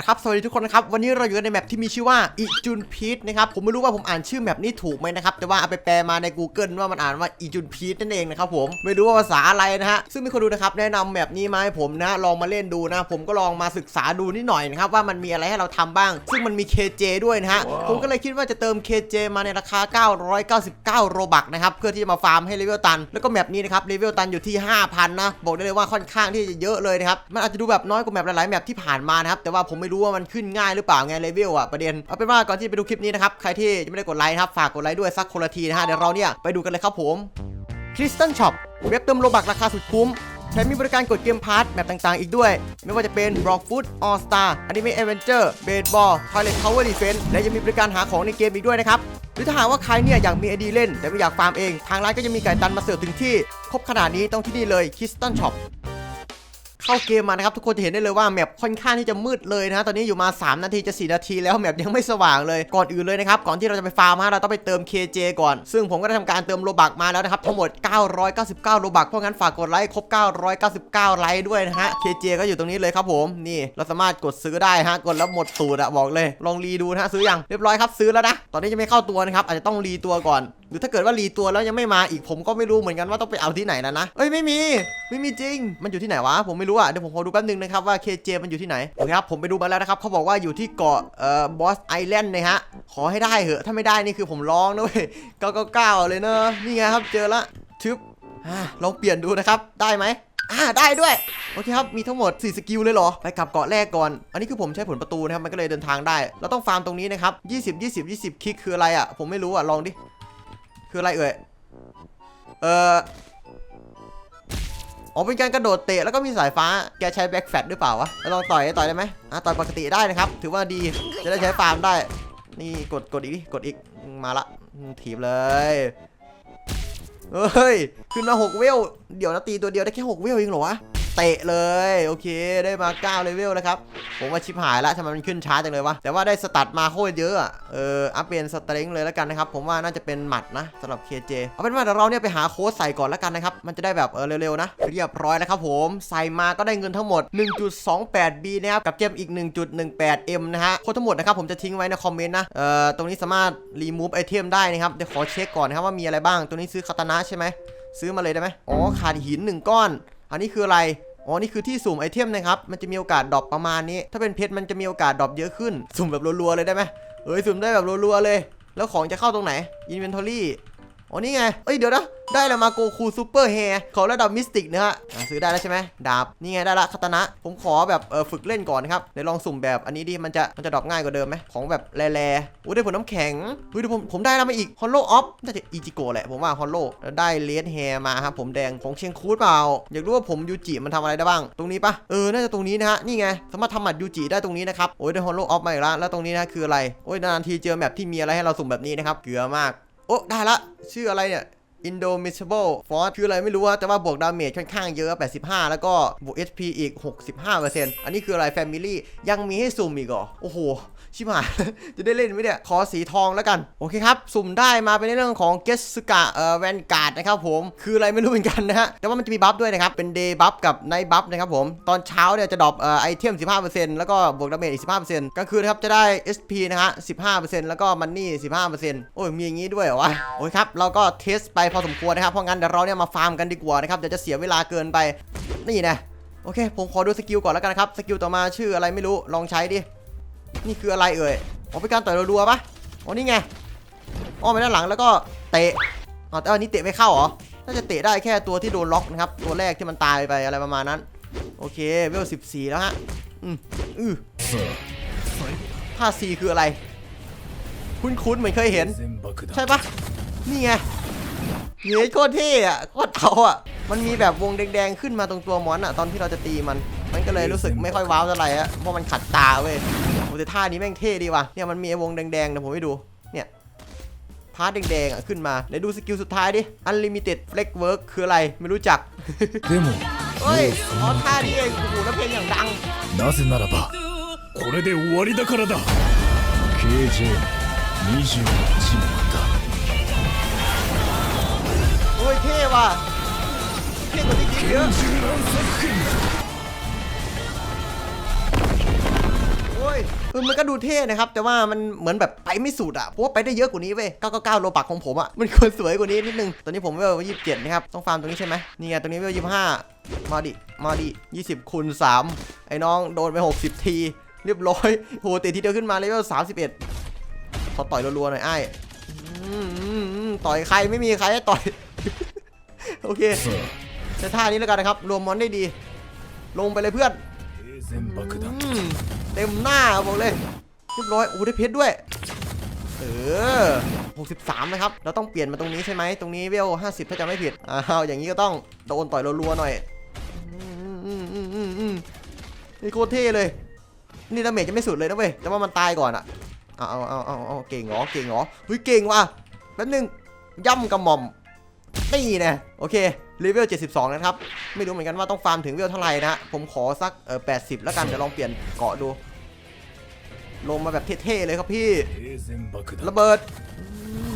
เอาละครับสวัสดีทุกคนนะครับวันนี้เราอยู่กันในแมปที่มีชื่อว่าอิจุนพีทนะครับผมไม่รู้ว่าผมอ่านชื่อแมปนี้ถูกไหมนะครับแต่ว่าเอาไปแปลมาใน Google ว่ามันอ่านว่าอิจุนพีทนั่นเองนะครับผมไม่รู้ว่าภาษาอะไรนะฮะซึ่งมีคนดูนะครับแนะนำแมปนี้มาให้ผมนะลองมาเล่นดูนะผมก็ลองมาศึกษาดูนิดหน่อยนะครับว่ามันมีอะไรให้เราทำบ้าง ซึ่งมันมี KJ ด้วยนะฮะผมก็เลยคิดว่าจะเติม KJ มาในราคา 999 โรบักนะครับเพื่อที่จะมาฟาร์มให้เลเวลตันแล้วก็แมปนี้นะครับเลเวลตันอยู่ที่ 5,000นะบอกได้เลยว่าค่อนข้างที่จะเยอะเลยนะครับมันอาจจะดูแบบน้อยกว่าแมปหลายๆแมปที่ผ่านมานะครับแต่ว่าผมไม่รู้ว่ามันขึ้นง่ายหรือเปล่าไงเลเวลอะประเด็นเอาเป็นว่าก่อนที่จะไปดูคลิปนี้นะครับใครที่ยังไม่ได้กดไลค์นะครับฝากกดไลค์ด้วยสักคนละทีนะฮะเดี๋ยวเราเนี่ยไปดูกันเลยครับผม Crystal Shop เว็บเติมโลบักราคาสุดคุ้มแถมมีบริการกดเกมพาร์ทแมปต่างๆ อีกด้วย ไม่ว่าจะเป็น Rock Food All Star Anime Adventure Baseball Toilet Tower Defense และยังมีบริการหาของในเกมอีกด้วยนะครับ หรือถ้าหากว่าใครเนี่ยอยากมีไอดีเล่น แต่ไม่อยากฟาร์มเอง ทางร้านก็จะมีไก่ตันมาเสิร์ฟถึงที่ ครบขนาดนี้ต้องที่นี่เลย Crystal Shop เข้าเกมมานะครับทุกคนจะเห็นได้เลยว่าแมปค่อนข้างที่จะมืดเลยนะตอนนี้อยู่มา 3 นาทีจะ 4 นาทีแล้วแมปยังไม่สว่างเลยก่อนอื่นเลยนะครับก่อนที่เราจะไปฟาร์มเราต้องไปเติม KJ ก่อน ซึ่งผมก็ได้ทำการเติมโลบักมาแล้วนะครับทั้งหมด 999 โลบักเพราะงั้นฝากกดไลค์ครบ 999 ไลค์ด้วยนะฮะ KJ ก็อยู่ตรงนี้เลยครับผมนี่เราสามารถกดซื้อได้ฮะกดแล้วหมดตูดอะบอกเลย ลองรีดูนะฮะซื้อยังเรียบร้อยครับซื้อแล้วนะตอนนี้ยังไม่เข้าตัวนะครับอาจจะต้องรีตัวก่อน หรือถ้าเกิดว่ารีตัวแล้วยังไม่มาอีกผมก็ไม่รู้เหมือนกันว่าต้องไปเอาที่ไหนนะนะเอ้ยไม่มีไม่มีจริง มันอยู่ที่ไหนวะผมไม่รู้อะเดี๋ยวผมขอดูแป๊บนึงนะครับว่า KJ มันอยู่ที่ไหนโอเคครับผมไปดูมาแล้วนะครับเขาบอกว่าอยู่ที่เกาะเอ่อบอสไอแลนด์นะฮะขอให้ได้เหอะถ้าไม่ได้นี่คือผมร้องนะเว้ย999เลยเนอะนี่ไงครับเจอละชึบอ่าลองเปลี่ยนดูนะครับได้ไหมอ่าได้ด้วย โอเคครับ มีทั้งหมด 4 สกิลเลยเหรอ ไปกลับเกาะแรกก่อน อันนี้คือผมใช้ผลประตูนะครับ มันก็เลยเดินทางได้ เราต้องฟาร์มตรงนี้นะครับ 20 20 20 คลิกคืออะไรอะ ผมไม่รู้อะ ลองดิ คืออะไรเอ่ย เอออ๋อเป็นการกระโดดเตะแล้วก็มีสายฟ้า แกใช้แบ็กแฟตหรือเปล่าวะลองต่อยต่อยได้ไหมอะต่อยปกติได้นะครับ ถือว่าดี จะได้ใช้ฟาร์มได้ นี่กดกดอีกดิกดอีก มาละถีบเลย เฮ้ย ขึ้นมา6เวล เดี๋ยวนะตีตัวเดียวได้แค่6เวลเองเหรอวะ เตะเลย โอเค ได้มา 9 เลเวลแล้วครับ ผมว่าชิบหายแล้วทำไมมันขึ้นช้าจังเลยวะ แต่ว่าได้สตัดมาโคตรเยอะอะเออ อัพเป็นสเตรงเลยแล้วกันนะครับ ผมว่าน่าจะเป็นหมัดนะสำหรับ KJ เอาเป็นว่าเดี๋ยวเราเนี่ยไปหาโค้ดใส่ก่อนแล้วกันนะครับ มันจะได้แบบเออเร็วๆนะ เรียบร้อยแล้วครับผม ใส่มาก็ได้เงินทั้งหมด 1.28B นะครับ กับเจมอีก 1.18M นะฮะ โค้ดทั้งหมดนะครับผมจะทิ้งไว้ในคอมเมนต์นะ เอ่อ ตรงนี้สามารถรีมูฟไอเทมได้นะครับ เดี๋ยวขอเช็คก่อนนะครับว่ามีอะไรบ้าง ตัวนี้ซื้อคาตานะใช่ไหมซื้อมาเลยได้ไหมอ๋อ ขาดหินหนึ่งก้อน อันนี้คืออะไรอ๋อ นี่คือที่สุ่มไอเทมนะครับ มันจะมีโอกาสดรอปประมาณนี้ ถ้าเป็นเพชรมันจะมีโอกาสดรอปเยอะขึ้น สุ่มแบบรัวๆเลยได้ไหมเอ้ย สุ่มได้แบบรัวๆเลย แล้วของจะเข้าตรงไหน อินเวนทอรี่ อ๋อ นี่ไง เอ้ย เดี๋ยวนะ ได้แล้วมาโกคูซูเปอร์แฮร์ของระดับมิสติกนะฮะซื้อได้แล้วใช่ไหมดาบนี่ไงได้ละคาตานะ ผมขอแบบเออฝึกเล่นก่อนนะครับเดี๋ยวลองสุ่มแบบอันนี้ดิมันจะมันจะดรอปง่ายกว่าเดิมไหมของแบบแร่ๆอุ้ยได้ผลน้ำแข็งอุ้ยเดี๋ยวผมผมได้แล้วมาอีกฮอลโลออฟน่าจะอีจิโกแหละผมว่าฮอลโลแล้วได้เลดแฮร์มาครับผมแดงของเชียงคูดเปล่าอยากรู้ว่าผมยูจิมันทำอะไรได้บ้าง ตรงนี้ปะเออน่าจะตรงนี้นะฮะนี่ไงสามารถทำหมัดยูจิได้ตรงนี้นะครับโอ้ยได้ฮอลโลออฟมาอีกแล้วแล้วตรงนี้นะคืออะไรโอ้ยนานทีเจอแมปที่มีอะไรให้เราสุ่มแบบนี้นะครับเกลือมากโอ้ได้ละชื่ออะไรเนี่ย Indomitable Force คืออะไรไม่รู้อะแต่ว่าบวกดาเมจค่อนข้างเยอะ 85 แล้วก็บวก HP อีก 65%อันนี้คืออะไร Family ยังมีให้สุ่มอีกเหรอ โอ้โห ชิบหาย จะได้เล่นไหมเนี่ย ขอสีทองแล้วกัน โอเคครับ สุ่มได้มาเป็นในเรื่องของเกสกะเอ่อแวนการ์ดนะครับผม คืออะไรไม่รู้เหมือนกันนะฮะ แต่ว่ามันจะมีบัฟด้วยนะครับ เป็นเดย์บัฟกับไนท์บัฟนะครับผม ตอนเช้าเนี่ยจะดรอปเอ่อไอเทม 15%แล้วก็บวกดาเมจอีก 15%กลางคืนนะครับจะได้ SP นะฮะ 15%แล้วก็มันนี่ 15%โอ้ยมีอย่างงี้ด้วยเหรอวะโอ้ยครับเราก็เทสไปพอสมควรนะครับเพราะงั้นเดี๋ยวเราเนี่ยมาฟาร์มกันดีกว่านะครับเดี๋ยวจะเสียเวลาเกินไปนี่นะโอเค ผมขอดูสกิลก่อนแล้วกันนะครับสกิลต่อมาชื่ออะไรไม่รู้ลองใช้ดินี่คืออะไรเอ่ยอ๋อเป็นการต่อยรัวๆปะอ๋อนี่ไงอ้อมไปด้านหลังแล้วก็เตะอ๋อแต่อันนี้เตะไม่เข้าเหรอน่าจะเตะได้แค่ตัวที่โดนล็อกนะครับตัวแรกที่มันตายไปอะไรประมาณนั้น โอเคเวล14แล้วฮะอืมอือท่า C คืออะไร คุ้นๆเหมือนเคยเห็น ใช่ปะนี่ไง เฮ้ยโคตรเท่อะโคตรเอาอะมันมีแบบวงแดงๆขึ้นมาตรงตัวมอนอะตอนที่เราจะตีมัน มันก็เลยรู้สึกไม่ค่อยว้าวเท่าไหร่อะเพราะมันขัดตาเว้ยโอ้แต่ท่านี้แม่งเท่ดีว่ะ เนี่ยมันมีไอ้วงแดงๆนะผมให้ดู เนี่ย พาร์ทแดงๆอะขึ้นมาเดี๋ยวดูสกิลสุดท้ายดิ Unlimited Flex Work คืออะไร ไม่รู้จัก でも เฮ้ย อ๋อท่านี้เอง โอ้โหแล้วเพลงอย่างดัง なぜならばこれで終わりだからだ KJ28 もだ โ ว่ะเท่กว่าที่คิดเยอะโอ้ยคือมันก็ดูเท่นะครับ แต่ว่ามันเหมือนแบบไปไม่สุดอะเพราะว่าไปได้เยอะกว่านี้เว้ยก้าวก้าโลบักของผมอะมันควรสวยกว่านี้นิดนึง ตอนนี้ผมเวล27 นะครับ ต้องฟาร์มตรงนี้ใช่ไหมนี่ไงตรงนี้เวห้ามาดิ มาดิยี่สิบคูณสามไอ้น้องโดนไปหกสิบที เรียบร้อยโหตีทีเดียวขึ้นมาเลยเวล31ขอต่อยรัวๆหน่อยไอ้ต่อยใครไม่มีใครให้ต่อย โอเคใช้ท่านี้แล้วกันนะครับ รวมมอนได้ดี ลงไปเลยเพื่อนเต็มหน้าบอกเลยเรียบร้อยโอ้ได้เพชรด้วย เออ 63 นะครับ เราต้องเปลี่ยนมาตรงนี้ใช่ไหม ตรงนี้เวล 50 ถ้าจำไม่ผิด อ้าว อย่างนี้ก็ต้องโดนต่อยรัวๆหน่อยอืนี่โคตรเท่เลย นี่ดาเมจจะไม่สุดเลยนะเว้ย แต่ว่ามันตายก่อนอะเอาเอาเอาเอาเก่งหรอ เก่งหรอเฮ้ยเก่งว่ะแป๊บนึงย่ำกระหม่อม นี่นะโอเคเลเวล 72 นะครับ ไม่รู้เหมือนกันว่าต้องฟาร์มถึงเลเวลเท่าไหร่นะผมขอสักเออ80 แล้วกันเดี๋ยวลองเปลี่ยนเกาะดู ลงมาแบบเท่ๆเลยครับพี่ ระเบิด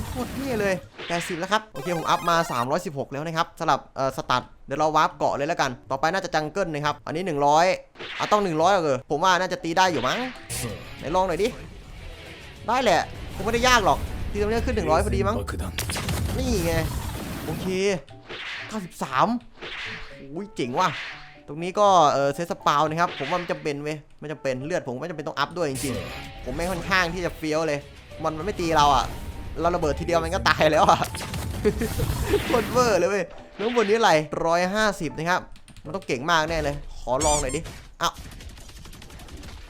โคตรเท่เลย 80 แล้วครับ โอเค ผมอัพมา 316 แล้วนะครับสำหรับเอ่อสตัดเดี๋ยวเราวาร์ปเกาะเลยแล้วกัน ต่อไปน่าจะจังเกิลนะครับ อันนี้ 100อะต้อง 100เลยผมว่าน่าจะตีได้อยู่มั้งไหนลองหน่อยดิ ได้แหละคงไม่ได้ยากหรอกตีตรงนี้ขึ้น 100 พอดีมั้ง นี่ไง โอเค 93อุ้ยเจ๋งว่ะ ตรงนี้ก็เออเซตสปาวนะครับ ผมว่ามันจะเป็นเว้ยไม่จำเป็นเลือดผมไม่จำเป็นต้องอัพด้วยจริงๆ ผมไม่ค่อนข้างที่จะเฟี้ยวเลย มันมันไม่ตีเราอะ เราระเบิดทีเดียวมันก็ตายแล้วอะโคตรเวอร์เลยเว้ยน้องบนนี้อะไรร้อยห้าสิบนะครับ มันต้องเก่งมากแน่เลย ขอลองหน่อยดิอ้าว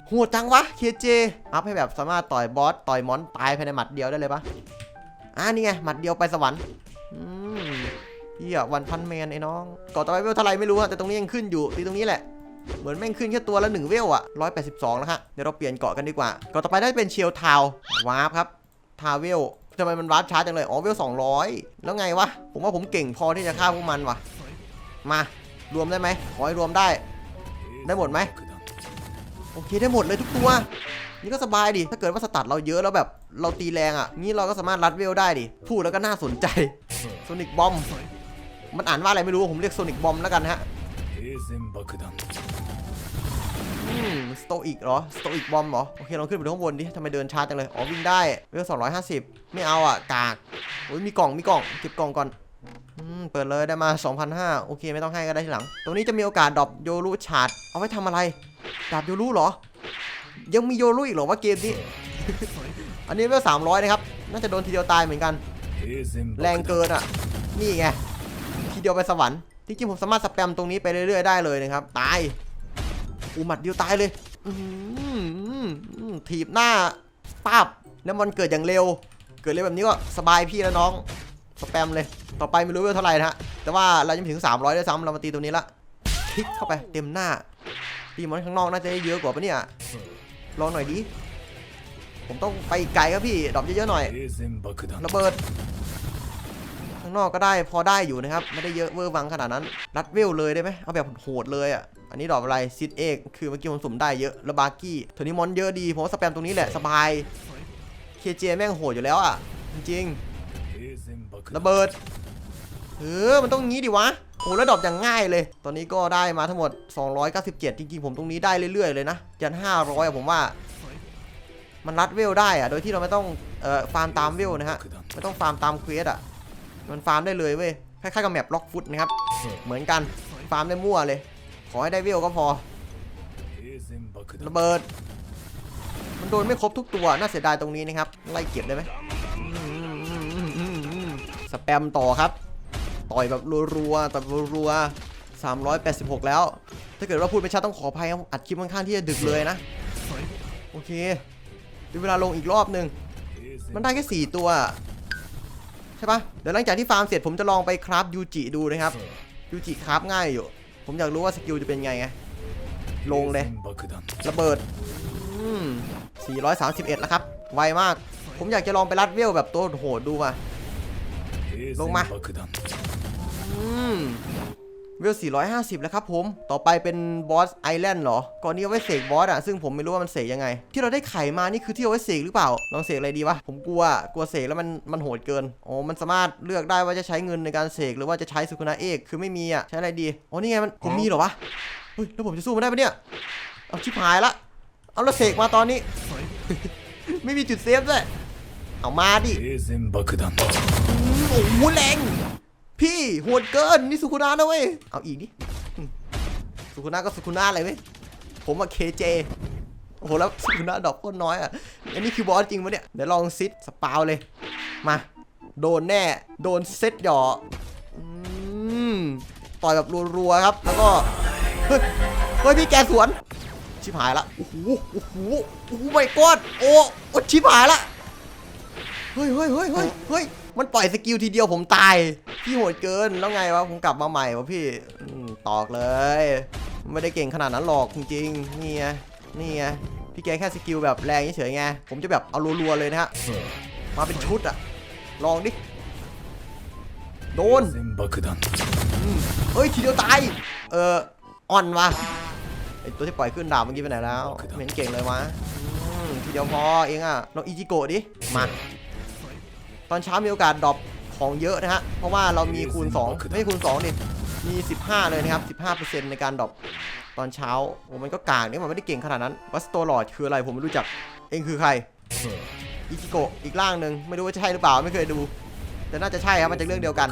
โหดจังวะเคเจอัพให้แบบสามารถต่อยบอสต่อยมอนตายภายในหมัดเดียวได้เลยปะอ่านี่ไงหมัดเดียวไปสวรรค์ อืมเฮียวันพันแมนไอ้น้องก่อต่อไปเวลเท่าไรไม่รู้อะแต่ตรงนี้ยังขึ้นอยู่ตีตรงนี้แหละเหมือนแม่งขึ้นแค่ตัวละหนึ่งเวลอะ182แล้วฮะเดี๋ยวเราเปลี่ยนเกาะกันดีกว่าเกาะต่อไปได้เป็นเชียวทาววาร์ปครับทาวเวลทำไมมันวาร์ปช้าจังเลยอ๋อเวล200 แล้วไงวะผมว่าผมเก่งพอที่จะฆ่าพวกมันวะมารวมได้ไหมขอให้รวมได้ ได้หมดไหมโอเคได้หมดเลยทุกตัว นี่ก็สบายดิ ถ้าเกิดว่าสตัดเราเยอะแล้วแบบเราตีแรงอะ งี้เราก็สามารถรัดเวลได้ดิ พูดแล้วก็น่าสนใจโซนิกบอม มันอ่านว่าอะไรไม่รู้ ผมเรียกโซนิกบอมแล้วกันฮะสโตอิกเหรอ สโตอิกบอมเหรอ โอเค เราขึ้นไปดูข้างบนดิ ทำไมเดินช้าจังเลย อ๋อ วิ่งได้เวลสองร้อยห้าสิบไม่เอาอะ กาก โอ้ยมีกล่อง มีกล่อง เก็บกล่องก่อนเปิดเลยได้มา 2,500 โอเค ไม่ต้องให้ก็ได้ทีหลัง ตรงนี้จะมีโอกาสดรอปโยรุชาร์ดเอาไว้ทำอะไร ดาบโยรุเหรอ ยังมีโยรุอีกเหรอว่าเกมนี้ อันนี้เวลสามร้อยนะครับ น่าจะโดนทีเดียวตายเหมือนกัน แรงเกินอะ นี่ไง ทีเดียวไปสวรรค์ที่จริงผมสามารถสแปมตรงนี้ไปเรื่อยๆได้เลยนะครับ ตายอูหมัดเดียวตายเลยถีบหน้าป้าบแล้วมันเกิดอย่างเร็ว เกิดเร็วแบบนี้ก็สบายพี่แล้วน้อง สแปมเลย ต่อไปไม่รู้ว่าเท่าไหร่นะฮะ แต่ว่าเรายังถึง 300ด้วยซ้ำเรามาตีตัวนี้ละ คลิกเข้าไปเต็มหน้าตีมอนข้างนอกน่าจะได้เยอะกว่าปะเนี่ย รอหน่อยดิ ผมต้องไปไกลครับพี่ ดรอปเยอะๆหน่อยระเบิด ข้างนอกก็ได้พอได้อยู่นะครับ ไม่ได้เยอะเวอร์วังขนาดนั้น รัดเวลเลยได้ไหมเอาแบบโหดเลยอะ อันนี้ดรอปอะไรซิดเอกคือเมื่อกี้ผมสุ่มได้เยอะระบากี้เทนิมอนเยอะดีผมว่าสแปมตรงนี้แหละสบายเคเจแม่งโหดอยู่แล้วอะจริงระเบิดเออมันต้องงี้ดิวะ โอ้แล้ดับอย่างง่ายเลย ตอนนี้ก็ได้มาทั้งหมด 297 จริงๆ ผมตรงนี้ได้เรื่อยๆ เลยนะยัน500อะผมว่า มันรัดเวลได้อะโดยที่เราไม่ต้องเอ่อฟาร์มตามเวลนะฮะ ไม่ต้องฟาร์มตามเควสอะมันฟาร์มได้เลยเว้ย คล้ายๆกับแมปล็อกฟุตนะครับ เหมือนกัน ฟาร์มได้มั่วเลย ขอให้ได้เวลก็พอ ระเบิด มันโดนไม่ครบทุกตัว น่าเสียดายตรงนี้นะครับ ไล่เก็บได้ไหมสแปมต่อครับ ต่อยแบบรัวๆต่อยรัวๆ386 แล้ว ถ้าเกิดว่าพูดไม่ชัดต้องขออภัยครับอัดคลิปค่อนข้างที่จะดึกเลยนะ โอเคดูเวลาลงอีกรอบหนึ่งมันได้แค่ 4 ตัวใช่ปะเดี๋ยวหลังจากที่ฟาร์มเสร็จผมจะลองไปคราฟยูจิดูนะครับยูจิคราฟง่ายอยู่ ผมอยากรู้ว่าสกิลจะเป็นไงไงลงเลยระเบิดสี่ร้อยสามสิ431 แล้วครับ ไวมาก ผมอยากจะลองไปรัดเวลแบบตัวโหดดูมาลงมา อืเวล 450 แล้วครับผม ต่อไปเป็นบอสไอแลนด์เหรอ ก่อนนี้เอาไว้เสกบอสอะซึ่งผมไม่รู้ว่ามันเสกยังไง ที่เราได้ไขมานี่คือที่เอาไว้เสกหรือเปล่า ลองเสกอะไรดีวะ ผมกลัว กลัวเสกแล้วมัน มันโหดเกินโอ้มันสามารถเลือกได้ว่าจะใช้เงินในการเสกหรือว่าจะใช้สุขุนาเอก คือไม่มีอะใช้อะไรดีโอ้นี่ไงมัน ผมมีเหรอวะ เฮ้ย แล้วผมจะสู้มันได้ปะเนี่ย เอาชิบหายละ เอาแล้วเสกมาตอนนี้ ไม่มีจุดเซฟเลยเอามาดิโอ้โหแรง พี่โหดเกินนี่สุคุนะนะเว้ยเอาอีกดิอืมสุคุนะก็สุคุนะอะไรเว้ยผมอะเคเจโอ้โหแล้วสุคุนะดอกโคตรน้อยอะอันนี้คือบอสจริงปะเนี่ยเดี๋ยวลองซิดสปาวเลยมาโดนแน่โดนเซตหยออืมต่อยแบบรัวๆครับแล้วก็เฮ้ยพี่แกสวนชิบหายละโอ้โหโอ้โหโอ้โหไม่กอดโอ้โอชิบหายละเฮ้ยเฮ้ยเฮ้ยเฮ้ยเฮ้ยมันปล่อยสกิลทีเดียวผมตาย พี่โหดเกินแล้วไงวะผมกลับมาใหม่วะพี่ตอกเลย ไม่ได้เก่งขนาดนั้นหรอกจริงๆนี่ไงนี่ไงพี่แกแค่สกิลแบบแรงเฉยๆไงผมจะแบบเอารัวๆเลยนะฮะมาเป็นชุดอะลองดิโดนเฮ้ยทีเดียวตายเอออ่อนวะไอตัวที่ปล่อยขึ้นดาบเมื่อกี้ไปไหนแล้วเหม็นเก่งเลยวะทีเดียวพอเองอะลองอีจิโกะดิมาตอนเช้ามีโอกาสดรอป ของเยอะนะฮะ เพราะว่าเรามีคูณ 2 ไม่คูณ2ดิมี 15 เลยนะครับ 15%ในการดรอปตอนเช้าโอ้มันก็กลางนี่มันไม่ได้เก่งขนาดนั้นวัสโตลอดคืออะไรผมไม่รู้จัก เองคือใครอิจิโกะอีกร่างหนึ่งไม่รู้ว่าใช่หรือเปล่าไม่เคยดู แต่น่าจะใช่ครับมันจากเรื่องเดียวกัน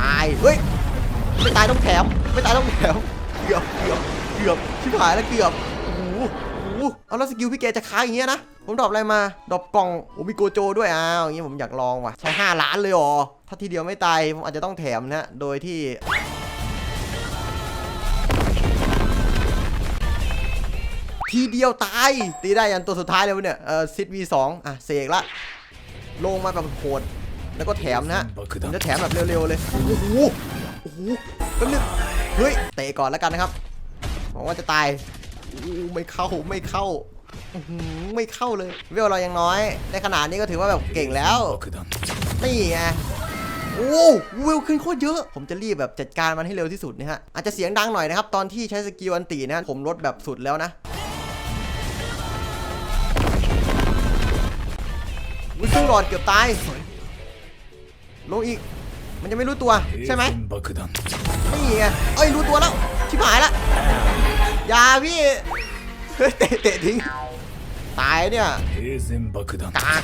ตาย เฮ้ย ไม่ตายต้องแถม ไม่ตายต้องแถม เกือบเกือบเกือบชิบหายแล้วเกือบโอ้โหโอ้โหเอาแล้วสกิลพี่แกจะค้างอย่างเงี้ยนะ ผมดรอปอะไรมาดรอปกล่องโอ้มีโกโจด้วยอ้าวอย่างงี้ผมอยากลองว่ะใช้ 5 ล้านเลยเหรอถ้าทีเดียวไม่ตายผมอาจจะต้องแถมนะโดยที่ทีเดียวตาย ตีได้ยันตัวสุดท้ายเลยวะเนี่ยเออซิดวีสองอะเสกละ ลงมาแบบโหดแล้วก็แถมนะฮะ爆ผมจะแถมแบบเร็วๆเลยโอ้โหโอ้โหแป๊บนึงเฮ้ยเตะก่อนแล้วกันนะครับหวังว่าจะตายโอ้ไม่เข้าไม่เข้า ไม่เข้าเลยวิวเรายังน้อย ในขนาดนี้ก็ถือว่าแบบเก่งแล้ว นี่ไงโอ้วิวขึ้นโคตรเยอะ ผมจะรีบแบบจัดการมันให้เร็วที่สุดนะฮะ อาจจะเสียงดังหน่อยนะครับ ตอนที่ใช้สกิลอันตีนะผมลดแบบสุดแล้วนะวิวงซึ่งหลอดเกือบตาย ลงอีก มันจะไม่รู้ตัวใช่ไหมนี่ไง เอ้ยรู้ตัวแล้ว ชิบหายละ อย่าพี่เตะทิ้ง ตายเนี่ยกาก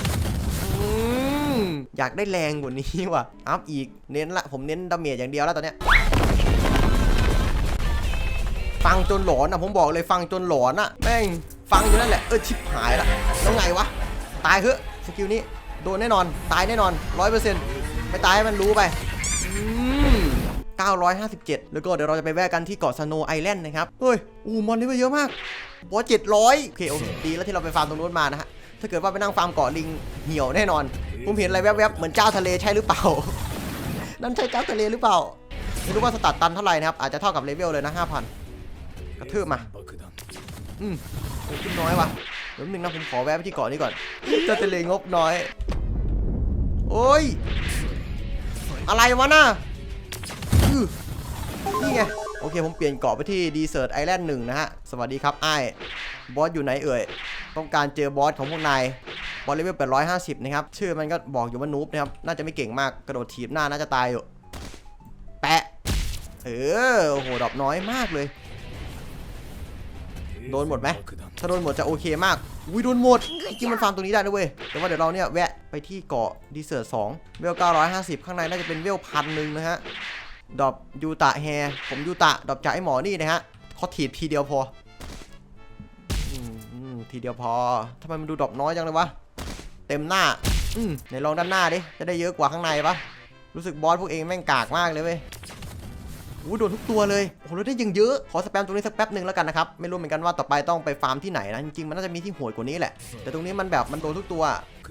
อยากได้แรงกว่านี้ว่ะ อัพอีก เน้นละ ผมเน้นดาเมจอย่างเดียวแล้วตอนเนี้ย ฟังจนหลอนอะ ผมบอกเลยฟังจนหลอนอะ แม่ง ฟังอยู่นั่นแหละ เออชิบหายละ แล้วไงวะ ตายเหอะสกิลนี้ โดนแน่นอน ตายแน่นอนร้อยเปอร์เซ็นต์ไปตายให้มันรู้ไป อืม 957 แล้วก็เดี๋ยวเราจะไปแวะกันที่เกาะสโนไอแลนด์นะครับ เฮ้ย อู้มอนนี่มันเยอะมากบอส700โอเคโอเคดีแล้วที่เราไปฟาร์มตรงนู้นมานะฮะ ถ้าเกิดว่าไปนั่งฟาร์มเกาะลิงเหี่ยวแน่นอน ผมเห็นอะไรแวบๆ เหมือนเจ้าทะเลใช่หรือเปล่า นั่นใช่เจ้าทะเลหรือเปล่า ไม่รู้ว่าสตัดตันเท่าไหร่นะครับ อาจจะเท่ากับเลเวลเลยนะ5,000กระทืบมา อืมขึ้นน้อยว่ะเดี๋ยวนึงนะผมขอแวะไปที่เกาะนี้ก่อน เจ้าทะเลงบน้อย โอ้ย อะไรวะน่ะ อนี่ไง โอเค ผมเปลี่ยนเกาะไปที่ดีเซ r ร์ i ไอแลนด์หนึ่งนะฮะ สวัสดีครับไอ้บอสอยู่ไหนเอ่ย ต้องการเจอบอสของพวกนายบอสเลเวล850 นะครับ ชื่อมันก็บอกอยู่ว่านูบนะครับ น่าจะไม่เก่งมาก กระโดดถีบหน้าน่าจะตายอยู่ แปะ เออ โห ดรอปน้อยมากเลย โดนหมดไหม ถ้าโดนหมดจะโอเคมากอุ้ยโดนหมด จริงมันฟาร์มตรงนี้ได้นะเว้ย แต่ว่าเดี๋ยวเราเนี่ยแวะไปที่เกาะดีเซอร์สองเวล950 ข้างในน่าจะเป็นเวลพันหนึ่งนะฮะ ดอปยูตะแฮผมยูตะดอปจากไอหมอนี่นะฮะเขาถีบทีเดียวพอทีเดียวพอทำไมมันดูดอปน้อยจังเลยวะ เต็มหน้า อืมไหนลองด้านหน้าดิ จะได้เยอะกว่าข้างในปะรู้สึกบอสพวกเองแม่งกากมากเลยเว้ยอู้โดนทุกตัวเลยโอ้โหแล้วได้ยังเยอะ ขอสแปมตรงนี้สักแป๊บหนึ่งแล้วกันนะครับ ไม่รู้เหมือนกันว่าต่อไปต้องไปฟาร์มที่ไหนนะ จริงๆ มันน่าจะมีที่โหดกว่านี้แหละ แต่ตรงนี้มันแบบมันโดนทุกตัว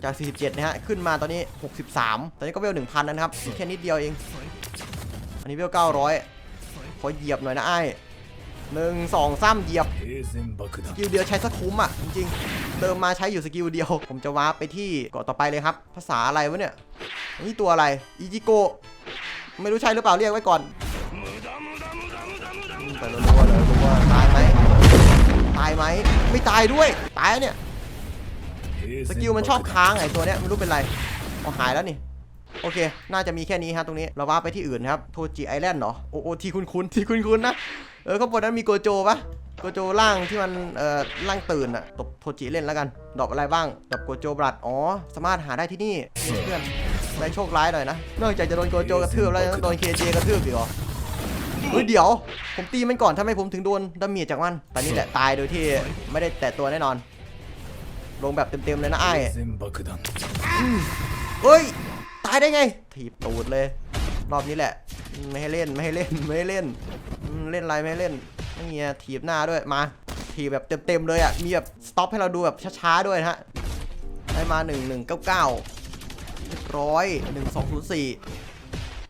จาก 47 นะฮะ ขึ้นมาตอนนี้ 63 ตอนนี้ก็เวล 1,000แล้วนะครับอีกแค่นิดเดียวเองันนี้เวลเก้าร้อยขอเหยียบหน่อยนะไอ้หนึ่งสองซ้ำเหยียบ สกิลเดียวใช้สักคุ้มอะ จริงๆ เดิมมาใช้อยู่สกิลเดียว ผมจะวาร์ปไปที่เกาะต่อไปเลยครับ ภาษาอะไรวะเนี่ย นี่ตัวอะไร อิจิโกไม่รู้ใช่หรือเปล่าเรียกไว้ก่อนไปรัวๆเลยรัวๆตายไหมตายไหม ไม่ตายด้วย ตายเนี่ย สกิลมันชอบค้างไอ้ตัวเนี้ยไม่รู้เป็นไร เอหายแล้วนี่ โอเค น่าจะมีแค่นี้ฮะตรงนี้เราว่าไปที่อื่นครับโทจิไอแลนด์เนาะโอโอที่คุณคุณที่คุณคุณนะเออข้าบนนั้นมีโกโจปะโกโจล่างที่มันเอ่อล่างตื่นอะตบโทจิเล่นแล้วกัน ดอกอะไรบ้างดอกโกโจบลัดอ๋อสามารถหาได้ที่นี่เพื่อนได้โชคร้ายหน่อยนะนอกจากจะโดนโกโจกระทืบแล้วยังโดนเคเจกระทืบอีกเหรอเฮ้ยเดี๋ยว ผมตีมันก่อนถ้าไม่ผมถึงโดนดาเมจจากมันตอนนี้แหละตายโดยที่ไม่ได้แตะตัวแน่นอน ลงแบบเต็มๆเลยนะไอ้เฮ้ย ตายได้ไง ถีบตูดเลย รอบนี้แหละ ไม่ให้เล่นไม่ให้เล่นไม่ให้เล่น เล่นอะไรไม่ให้เล่นไม่เงี้ยถีบหน้าด้วยมาถีบแบบเต็มๆเลยอะมีแบบสต็อปให้เราดูแบบช้าๆด้วยนะฮะได้มา 1 1 9 9ร้อยหนึ่งสองศูนย์สี่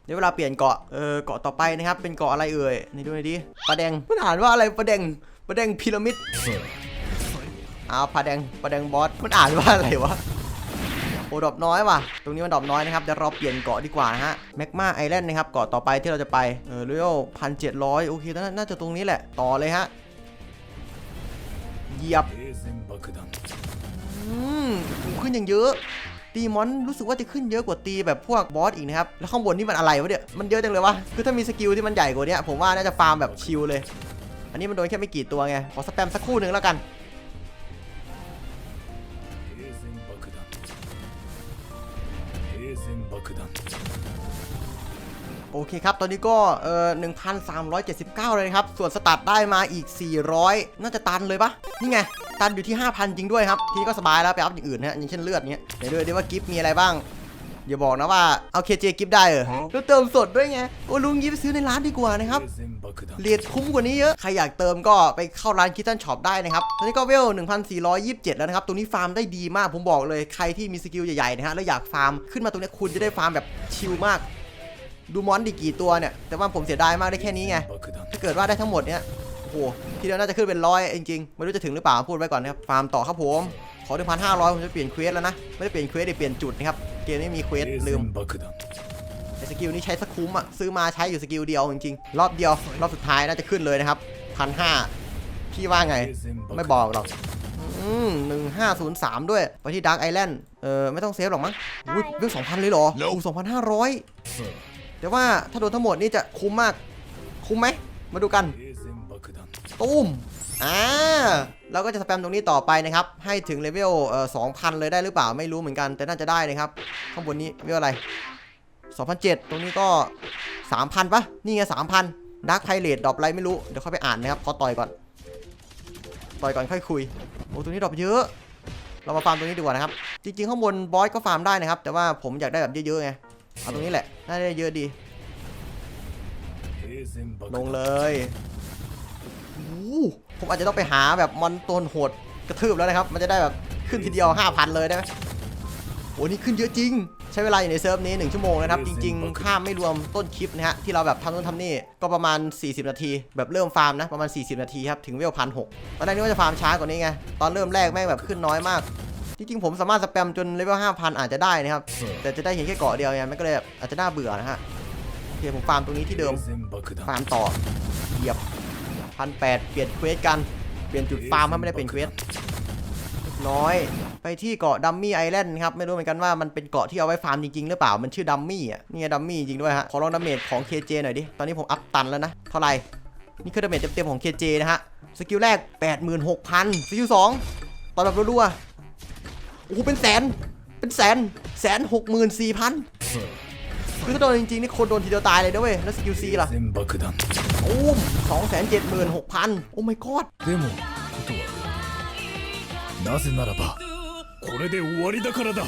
เดี๋ยวเวลาเปลี่ยนเกาะ เออ เกาะต่อไปนะครับ เป็นเกาะอะไรเอ่ย นี่ดูหน่อยดิปลาแดงมันอ่านว่าอะไรปลาแดงปลาแดงพีระมิดอ้าวปลาแดงปลาแดงบอส มันอ่านว่าอะไรวะ โอ้ดรอปน้อยว่ะ ตรงนี้มันดรอปน้อยนะครับเดี๋ยวเราเปลี่ยนเกาะดีกว่านะฮะแมกมาไอแลนด์นะครับเกาะต่อไปที่เราจะไปเออเรียวพันเจ็ดร้อยโอเคน่าจะตรงนี้แหละต่อเลยฮะเหยียบขึ้นอย่างเยอะ ตีมอนรู้สึกว่าจะขึ้นเยอะกว่าตีแบบพวกบอสอีกนะครับ แล้วข้างบนนี่มันอะไรวะเนี่ย มันเยอะจังเลยวะ คือถ้ามีสกิลที่มันใหญ่กว่านี้ผมว่าน่าจะฟาร์มแบบชิลเลย อันนี้มันโดนแค่ไม่กี่ตัวไง ขอสแปมสักคู่หนึ่งแล้วกัน โอเคครับ ตอนนี้ก็เอ่งพันสามร้อยเจ็ดสิบเก้าเลยครับ ส่วนสตาร์ทได้มาอีกสี่ร้อยน่าจะตันเลยปะนี่ไง ตันอยู่ที่ห้าพันจริงด้วยครับ ทีนี้ก็สบายแล้วไปอัพอย่างอื่นนะอย่างเช่นเลือดเนี้ยเดี๋ยวดูดีว่ากิฟต์มีอะไรบ้างอย่าบอกนะว่าเอาเคเจกิฟต์ได้เออแล้วเติมสดด้วยไง โอ้ลุงยิบไปซื้อในร้านดีกว่านะครับเรียดคุ้มกว่านี้เยอะ ใครอยากเติมก็ไปเข้าร้านคิทเทนช็อปได้นะครับ ตอนนี้ก็เวล 1427 แล้วนะครับ ตรงนี้ฟาร์มได้ดีมาก ผมบอกเลย ใครที่มีสกิลใหญ่ๆนะฮะ แล้วอยากฟาร์มขึ้นมาตรงนี้คุณจะได้ฟาร์มแบบชิลมาก ดูมอนดิกี่ตัวเนี่ย แต่ว่าผมเสียดายมากได้แค่นี้ไง ถ้าเกิดว่าได้ทั้งหมดเนี่ย โอ้โห ทีเดียวน่าจะขึ้นเป็นร้อยจริงๆ ไม่รู้จะถึงหรือเปล่าพูดไว้ก่อนนะครับ ฟาร์มต่อครับผม ขอหนึ่งพันห้าร้อยผมจะเปลี่ยนเควสแล้วนะ ไม่ได้เปลี่ยนเควสเดี๋เปลี่ยนจุดนะครับ เกมนี้มีเควสลืมไอสกิลนี้ใช้สักคุ้มอะซื้อมาใช้อยู่สกิลเดียวจริงๆ รอบเดียว รอบสุดท้ายน่าจะขึ้นเลยนะครับพันห้าพี่ว่าไง ไม่บอกหรอกหนึ่งห้าศูนย์สามด้วย ไปที่ดาร์กไอแลนด์ เออไม่ต้องเซฟหรอกมั้งวิ่งสองพันเลยเหรอสองพันห้าร้อย แต่ว่าถ้าโดนทั้งหมดนี่จะคุ้มมาก คุ้มไหม มาดูกันตุ้มอ่าเราก็จะสแปมตรงนี้ต่อไปนะครับ ให้ถึงเลเวลสองพันเลยได้หรือเปล่าไม่รู้เหมือนกันแต่น่าจะได้นะครับ ข้างบนนี้เลเวลอะไร 2007 ตรงนี้ก็ 3,000ปะนี่ไง3,000ดักไพเรตดรอปอะไรไม่รู้ เดี๋ยวเข้าไปอ่านนะครับ ขอต่อยก่อน ต่อยก่อนค่อยคุย โอ้ตรงนี้ดรอปเยอะ เรามาฟาร์มตรงนี้ดีกว่านะครับ จริงๆ ข้างบนบอสก็ฟาร์มได้นะครับ แต่ว่าผมอยากได้แบบเยอะๆไง เอาตรงนี้แหละ น่าจะเยอะดี ลงเลยอ้ผมอาจจะต้องไปหาแบบมอนตัวโหดกระทืบแล้วนะครับ มันจะได้แบบขึ้นทีเดียว 5,000 เลยได้ไหมโอ้นี่ขึ้นเยอะจริง ใช้เวลาอยู่ในเซิร์ฟนี้ 1 ชั่วโมงนะครับ จริง ๆ ข้ามไม่รวมต้นคลิปนะฮะ ที่เราแบบทำนู่นทำนี่ ก็ประมาณ 40 นาที แบบเริ่มฟาร์มนะ ประมาณ 40 นาทีครับ ถึงเวลพันหกตอนแรกนึกว่าจะฟาร์มช้ากว่านี้ไง ตอนเริ่มแรกแม่งแบบขึ้นน้อยมาก จริงๆผมสามารถสแปมจนเลเวล5,000 อาจจะได้นะครับ แต่จะได้เห็นแค่เกาะเดียวไงมันก็เลยอาจจะน่าเบื่อนะฮะโอเคผมฟาร์มตรงนี้ที่เดิมฟาร์มต่อเหยียบพันแปดเปลี่ยนเควสกันเปลี่ยนจุดฟาร์มให้ไม่ได้เป็นเควสน้อยไปที่เกาะดัมมี่ไอแลนด์ครับไม่รู้เหมือนกันว่ามันเป็นเกาะที่เอาไว้ฟาร์มจริงๆหรือเปล่ามันชื่อดัมมี่อะนี่ดัมมี่จริงด้วยฮะขอลองดาเมจของ KJ หน่อยดิตอนนี้ผมอัพตันแล้วนะเท่าไหร่นี่คือดาเมจเต็มๆของ KJ นะฮะสกิลแรก 86,000สกิล2ตอนแบบรัวๆ โอ้โห เป็นแสน เป็นแสน แสนหกหมื่นสี่พันคือถ้าโดนจริงๆ นี่คนโดนทีเดียวตายเลยนะเว้ย แล้วสกิล C ล่ะ 冷戦爆弾 โอ้มสองแสนเจ็ดหมื่นหกพันโอ้ my god でもことはなぜならばこれで終わりだからだ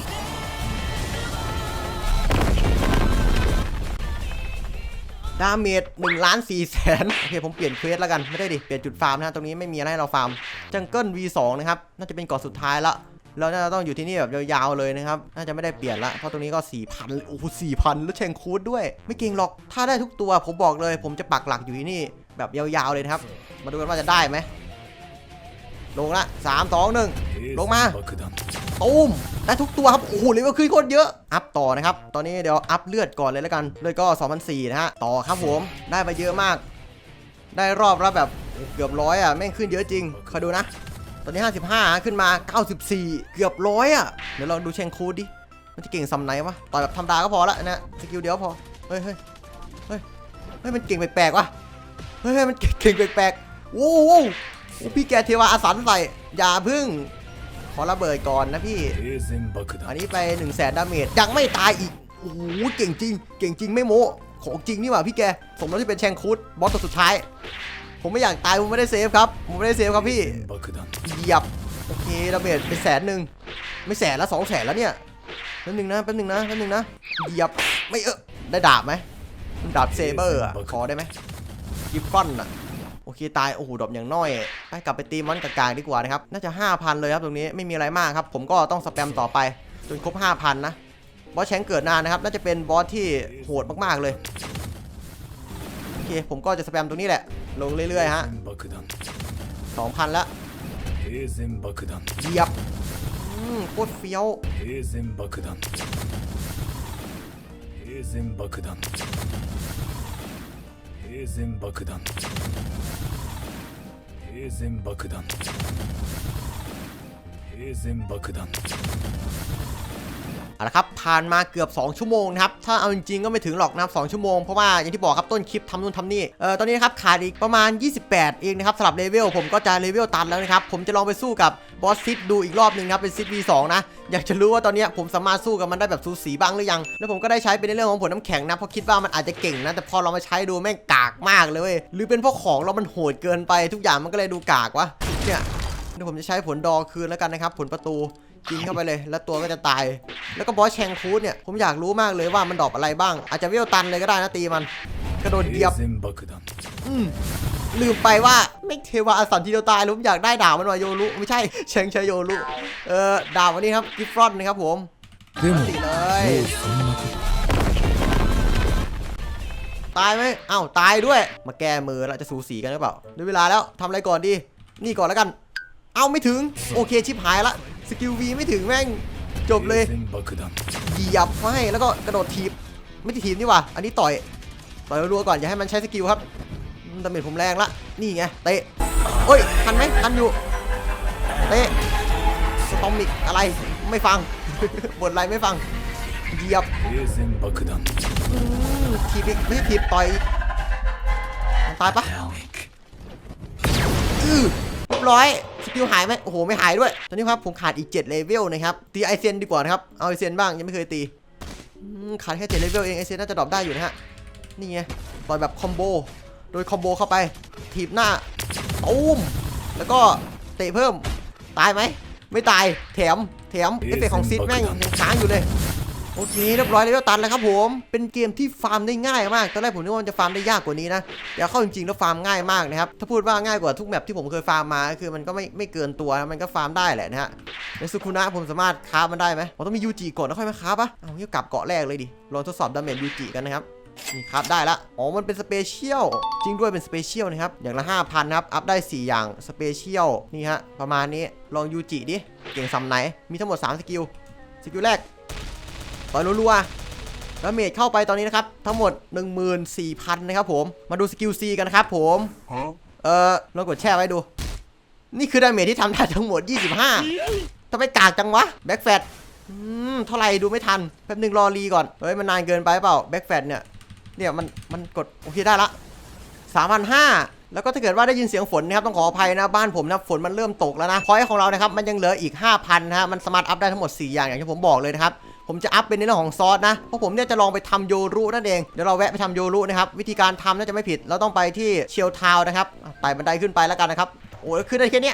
ดาเมจหนึ่งล้านสี่แสนโอเค ผมเปลี่ยนเควสแล้วกัน ไม่ได้ดิ เปลี่ยนจุดฟาร์มนะฮะตรงนี้ไม่มีอะไรให้เราฟาร์ม จังเกิล V2 นะครับ น่าจะเป็นเกาะสุดท้ายละ เราน่าจะต้องอยู่ที่นี่แบบยาวๆเลยนะครับ น่าจะไม่ได้เปลี่ยนละ เพราะตรงนี้ก็ 4,000 โอ้สี่พันแล้วเชงคูดด้วย ไม่เก่งหรอก ถ้าได้ทุกตัวผมบอกเลย ผมจะปักหลักอยู่ที่นี่แบบยาวๆเลยครับ มาดูกันว่าจะได้ไหม ลงละสามสองหนึ่งลงมาตูมได้ทุกตัวครับ โอ้โหเลยว่าขึ้นโคตรเยอะ อัพต่อนะครับ ตอนนี้เดี๋ยวอัพเลือดก่อนเลยแล้วกัน เลือดก็สองพันสี่นะฮะ ต่อครับผม ได้ไปเยอะมาก ได้รอบรับแบบเกือบร้อยอะ แม่งขึ้นเยอะจริงคอยดูนะ ตอนนี้ 55 ขึ้นมา 94 เกือบร้อยอะ เดี๋ยวลองดูเชงคูดดิ มันจะเก่งซัมไนวะ ต่อยแบบธรรมดาก็พอละนะ สกิลเดียวพอ เฮ้ยเฮ้ยเฮ้ยเฮ้ย มันเก่งแปลกๆวะเฮ้ยมันเก่งแปลกๆโอ้โหพี่แกเทวาอสันใส่ อย่าพึ่ง ขอระเบิดก่อนนะพี่ อันนี้ไป1นึ่งแสนดาเมจ ยังไม่ตายอีก โอ้โห เก่งจริง เก่งจริงไม่โม้ ของจริงนี่หว่าพี่แก สมแล้วที่เป็นแชงคูดบอสตัวสุดท้าย ผมไม่อยากตายผมไม่ได้เซฟครับ ผมไม่ได้เซฟครับพี่เหยียบโอเคดาเมจไปแสนหนึ่งไม่แสนละสองแสนแล้วเนี่ยแป๊บนึงนะแป๊บนึงนะแป๊บนึงนะเหยียบไม่เออได้ดาบไหมดาบเซเบอร์อะขอได้ไหมกิฟฟอนอะโอเคตายโอ้โหดอกอย่างน้อยไปกลับไปตีมอนกลางๆดีกว่านะครับน่าจะ 5,000 เลยครับตรงนี้ไม่มีอะไรมากครับ ผมก็ต้องสแปมต่อไปจนครบ 5,000 นะบอสแชงเกิดนานนะครับ น่าจะเป็นบอสที่โหดมากๆเลย เคผมก็จะสแปมตรงนี้แหละ ลงเรื่อยๆฮะสองพันละเหยียบโคตรเฟี้ยว เอาละครับผ่านมาเกือบ 2 ชั่วโมงนะครับถ้าเอาจริงๆก็ไม่ถึงหรอกนะครับ2ชั่วโมงเพราะว่าอย่างที่บอกครับต้นคลิปทำนู่นทำนี่เออตอนนี้นะครับขาดอีกประมาณ 28 เองนะครับสำหรับเลเวลผมก็จะเลเวลตันแล้วนะครับผมจะลองไปสู้กับบอสซิดดูอีกรอบหนึ่งครับเป็นซิด V2 นะอยากจะรู้ว่าตอนเนี้ยผมสามารถสู้กับมันได้แบบสูสีบ้างหรือยัง แล้วผมก็ได้ใช้เป็นในเรื่องของผลน้ำแข็งนะเพราะคิดว่ามันอาจจะเก่งนะแต่พอเรามาใช้ดูแม่งกากมากเลยเว้ยหรือเป็นเพราะของเรามันโหดเกินไปทุกอย่างมันก็เลยดูกากวะเนี่ยเดี๋ยวผมจะใช้ผลดอคืนแล้วกันนะครับผลประตู กินเข้าไปเลย แล้วตัวก็จะตาย แล้วก็บอสแชงคูดเนี่ย ผมอยากรู้มากเลยว่ามันดอกอะไรบ้าง อาจจะวิวลตันเลยก็ได้นะตีมัน กระโดดเดียบอืมลืมไปว่าไม่เทวาอสันที่เราตายผมอยากได้ดาวมันว่าโยรุไม่ใช่เชงเชยโยรุเออดาววันนี้ครับกิฟรอนนะครับผมตีเลยตายไหมเอ้าตายด้วย มาแก้มือเราจะสูสีกันหรือเปล่าด้วยเวลาแล้วทำอะไรก่อนดี นี่ก่อนแล้วกัน เอ้าไม่ถึง โอเคชิปหายละ สกิลวีไม่ถึงแม่งจบเลยเหยียบห้แล้วก็กระโดดทีบไม่ทีบนี่วะอันนี้ต่อยต่อยรัวก่อนอย่าให้มันใช้สกิลครับดาเมจผมแรงละนี่ไงเตะโอ้ยทันไหมทันอยู่เตะสตอมิกอะไรไม่ฟังบทอะไรไม่ฟังเหยียบทีบอีกไม่ทีบต่อยตายปะอือ เรียบร้อยสกิลหายไหมโอ้โหไม่หายด้วยตอนนี้ครับผมขาดอีก 7 เลเวลนะครับตีไอเซนดีกว่านะครับเอาไอเซนบ้างยังไม่เคยตีอืมขาดแค่เจ็ดเลเวลเองไอเซนน่าจะดรอปได้อยู่นะฮะนี่ไงต่อยแบบคอมโบโดยคอมโบเข้าไปถีบหน้าตูมแล้วก็เตะเพิ่มตายไหมไม่ตายแถมแถมเอฟเฟกต์ของซิดแม่งยังค้างอยู่เลย โอเคเรียบร้อยเลเวลตันแล้วครับผม เป็นเกมที่ฟาร์มได้ง่ายมาก ตอนแรกผมนึกว่ามันจะฟาร์มได้ยากกว่านี้นะ แต่เข้าจริงๆแล้วฟาร์มง่ายมากนะครับ ถ้าพูดว่าง่ายกว่าทุกแมปที่ผมเคยฟาร์มมา คือมันก็ไม่ไม่เกินตัวนะมันก็ฟาร์มได้แหละนะฮะในสุคุนะผมสามารถค้ามันได้ไหมผมต้องมียูจิก่อนแล้วค่อยมาค้าปะเอางี้กลับเกาะแรกเลยดิ ลองทดสอบดาเมจยูจิกันนะครับ นี่ครับได้ละ อ๋อ มันเป็นสเปเชียล จริงด้วยเป็นสเปเชียลนะครับ อย่างละ5,000นครับ อัพได้ 4 อย่าง สเปเชียล นี่ฮะ ประมาณนี้ ลองยูจิดิ เก่งซำไหน มีทั้งหมด 3 สกิล สกิลแรก ต่อยรัวๆดาเมจเข้าไปตอนนี้นะครับ ทั้งหมด 14,000 นะครับผม มาดูสกิล C กันนะครับผม เออลองกดแช่ไว้ดู นี่คือดาเมจที่ทำได้ทั้งหมด 25ทำไมกากจังวะ แบ็กแฟตอืมเท่าไหร่ดูไม่ทัน แป๊บหนึงรอรีก่อน เฮ้ย มันนานเกินไปเปล่า แบ็กแฟตเนี่ย เนี่ยมัน มันกดโอเคได้ละ3,500แล้วก็ถ้าเกิดว่าได้ยินเสียงฝนนะครับต้องขออภัยนะบ้านผมนะฝนมันเริ่มตกแล้วนะพอยต์ของเรานะครับมันยังเหลืออีก 5,000นะฮะมันสามารถอัพได้ทั้งหมด 4 อย่างอย่างที่ผมบอกเลยนะครับ ผมจะอัพเป็นในเรื่องของซอสนะ เพราะผมเนี่ยจะลองไปทำโยรุนั่นเอง เดี๋ยวเราแวะไปทำโยรุนะครับ วิธีการทำน่าจะไม่ผิด เราต้องไปที่เชียวทาวนะครับ ไต่บันไดขึ้นไปแล้วกันนะครับ โอ้ขึ้นได้แค่นี้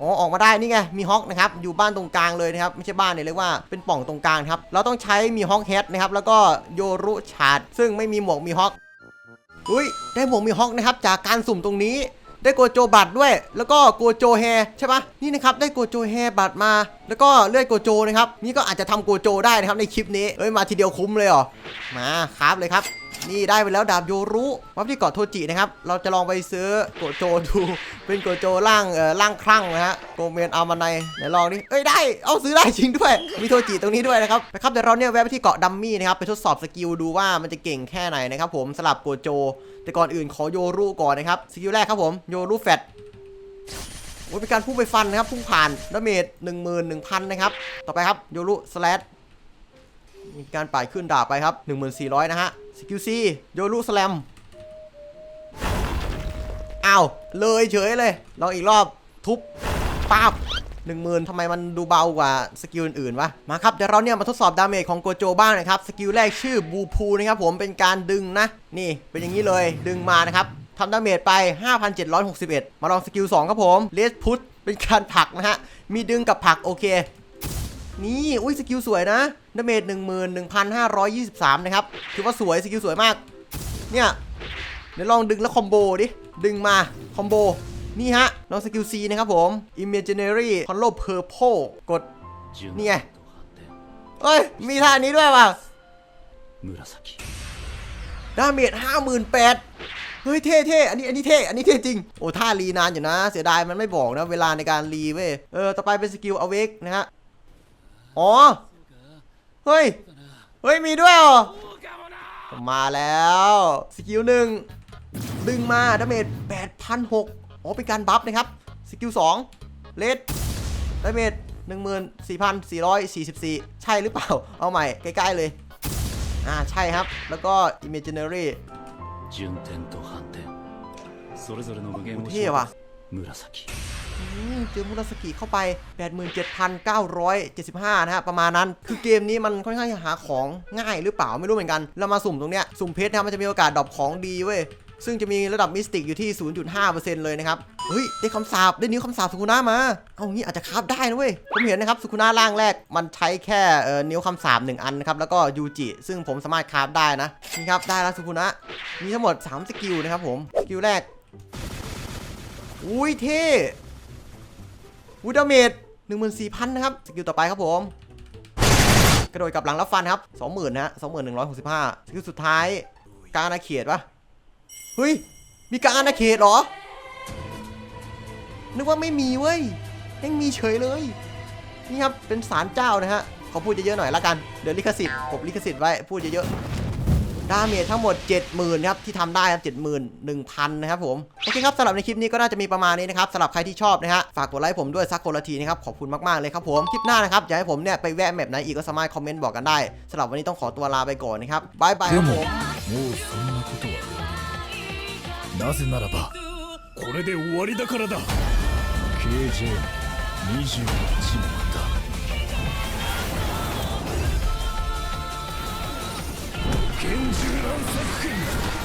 อ๋อออกมาได้นี่ไงมีฮอกนะครับอยู่บ้านตรงกลางเลยนะครับไม่ใช่บ้านเนี่ยเรียกว่าเป็นป่องตรงกลางครับเราต้องใช้มีฮอกเฮดนะครับแล้วก็โยรุชาดซึ่งไม่มีหมวกมีฮอกอุ้ยได้หมวกมีฮอกนะครับจากการสุ่มตรงนี้ ได้โกโจบัตรด้วย แล้วก็โกโจแฮใช่ปะนี่นะครับได้โกโจแฮบัตรมา แล้วก็เลือดโกโจนะครับนี่ก็อาจจะทำโกโจได้นะครับในคลิปนี้เอ้ยมาทีเดียวคุ้มเลยเหรอมาครับเลยครับ นี่ได้ไปแล้วดาบโยรุวับที่เกาะโทจินะครับ เราจะลองไปซื้อโกโจดู เป็นโกโจร่างเอ่อร่างคลั่งนะฮะโกเมนอามาไนไหนลองดิเอ้ยได้ เอาซื้อได้จริงด้วย มีโทจิตรงนี้ด้วยนะครับนะครับเดี๋ยวเราเนี่ยแวะไปที่เกาะดัมมี่นะครับไปทดสอบสกิลดูว่ามันจะเก่งแค่ไหนนะครับผมสลับโกโจ แต่ก่อนอื่นขอโยรุก่อนนะครับสกิลแรกครับผมโยรุแฟตโอ้ยเป็นการพุ่งไปฟันนะครับพุ่งผ่านดาเมจ11,000นหนึ่งพันนะครับต่อไปครับโยรุสแลดมีการป่ายขึ้นดาบไปครับ1400นะฮะ สกิลซีโยรุสแลมอ้าว เลยเฉยเลยลองอีกรอบทุบป้าบหนึ่งหมื่นทำไมมันดูเบากว่าสกิลอื่นๆวะ มาครับ เดี๋ยวเราเนี่ยมาทดสอบดาเมจของโกโจบ้างนะครับ สกิลแรกชื่อบูพูนะครับผมเป็นการดึงนะ นี่เป็นอย่างนี้เลยดึงมานะครับทำดาเมจไป 5,761 มาลองสกิล2ครับผมเลสพุทเป็นการผลักนะฮะ มีดึงกับผลักโอเค นี่ อุ้ยสกิลสวยนะ ดาเมจ11,523 นะครับ ถือว่าสวย สกิลสวยมาก เนี่ย เดี๋ยวลองดึงแล้วคอมโบดิ ดึงมา คอมโบ นี่ฮะ ลองสกิล C นะครับผม Imaginary Hollow Purple กด นี่ไง เอ้ย มีท่านี้ด้วยว่ะ紫ดาเมจ58,000เฮ้ยเท่เท่อันนี้อันนี้เท่ อันนี้เท่จริง โอ้ท่ารีนานอยู่นะ เสียดายมันไม่บอกนะ เวลาในการรีเว้ย เออ ต่อไปเป็นสกิล Awake นะฮะ อ๋อ เฮ้ย เฮ้ย มีด้วยเหรอมาแล้ว สกิลหนึ่งดึงมาดาเมจ8,006อ๋อเป็นการบัฟนะครับ สกิลสองเลดดาเมจ14,444 ใช่หรือเปล่า เอาใหม่ ใกล้ ๆ เลย อ่า ใช่ครับ แล้วก็ Imaginary เท่ว่ะ เจอมุราสกิเข้าไป 87,975 นะฮะ ประมาณนั้น คือเกมนี้มันค่อนข้างจะหาของง่ายหรือเปล่าไม่รู้เหมือนกันเรามาสุ่มตรงเนี้ย สุ่มเพชรนะครับมันจะมีโอกาสดรอปของดีเว้ย ซึ่งจะมีระดับมิสติกอยู่ที่ 0.5%เลยนะครับ เฮ้ย ได้คำสาปได้นิ้วคำสาปสุคุนะมา เอางี้อาจจะคาฟได้นะเว้ย ผมเห็นนะครับสุคุนะร่างแรก มันใช้แค่เอ่อนิ้วคำสาปหนึ่งอันนะครับ แล้วก็ยูจิ ซึ่งผมสามารถคาฟได้นะ นี่ครับ ได้แล้วสุคุนะมีทั้งหมด 3 สกิลนะครับผม สกิลแรก อุ้ยเท่ วูดาเมจ14,000นะครับ สกิลต่อไปครับผม กระโดดกลับหลังรับฟันครับ20,000นะฮะ2165สกิลสุดท้าย กางอาเขตปะเฮ้ย มีกางอาเขตเหรอ นึกว่าไม่มีเว้ยยังมีเฉยเลย นี่ครับ เป็นศาลเจ้านะฮะ ขอพูดเยอะๆหน่อยละกัน เดี๋ยวลิขสิทธิ์ผมลิขสิทธิ์ไว้ พูดเยอะๆ ดาเมจทั้งหมด 70,000ครับที่ทำได้ครับ71,000 นะครับผม โอเคครับสำหรับในคลิปนี้ก็น่าจะมีประมาณนี้นะครับสำหรับใครที่ชอบนะฮะฝากกดไลค์ผมด้วยสักคนละทีนะครับ ขอบคุณมาก ๆ เลยครับผม คลิปหน้านะครับ อยากให้ผมเนี่ยไปแวะแมปไหนอีกก็สามารถคอมเมนต์บอกกันได้สำหรับวันนี้ต้องขอตัวลาไปก่อนนะครับบายบายค で รับผ も ม もうそんなことはなぜならばこれで終わりだからだ KJ21 万だ 拳銃乱作戦